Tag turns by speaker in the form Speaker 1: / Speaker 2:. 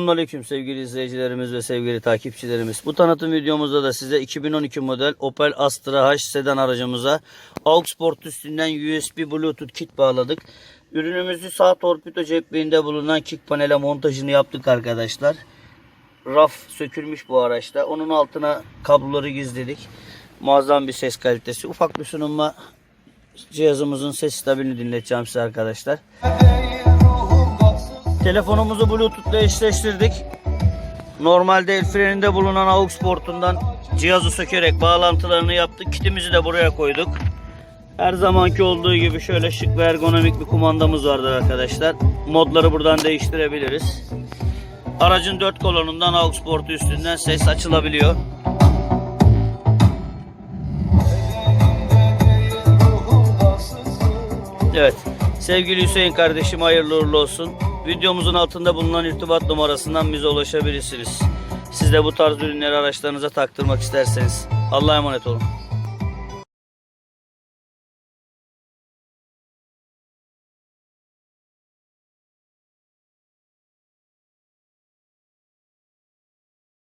Speaker 1: Selamünaleyküm sevgili izleyicilerimiz ve sevgili takipçilerimiz. Bu tanıtım videomuzda da size 2012 model Opel Astra H sedan aracımıza AUX port üstünden USB Bluetooth kit bağladık. Ürünümüzü sağ torpido cepliğinde bulunan kick panele montajını yaptık arkadaşlar. Raf sökülmüş bu araçta. Onun altına kabloları gizledik. Muazzam bir ses kalitesi. Ufak bir sunumla cihazımızın ses stabilini dinleteceğim size arkadaşlar. Telefonumuzu Bluetooth ile eşleştirdik. Normalde el freninde bulunan AUX portundan cihazı sökerek bağlantılarını yaptık. Kitimizi de buraya koyduk. Her zamanki olduğu gibi şöyle şık ve ergonomik bir kumandamız vardır arkadaşlar. Modları buradan değiştirebiliriz. Aracın dört kolonundan AUX portu üstünden ses açılabiliyor. Evet. Sevgili Hüseyin kardeşim hayırlı uğurlu olsun. Videomuzun altında bulunan irtibat numarasından bize ulaşabilirsiniz. Siz de bu tarz ürünleri araçlarınıza taktırmak isterseniz. Allah'a emanet olun.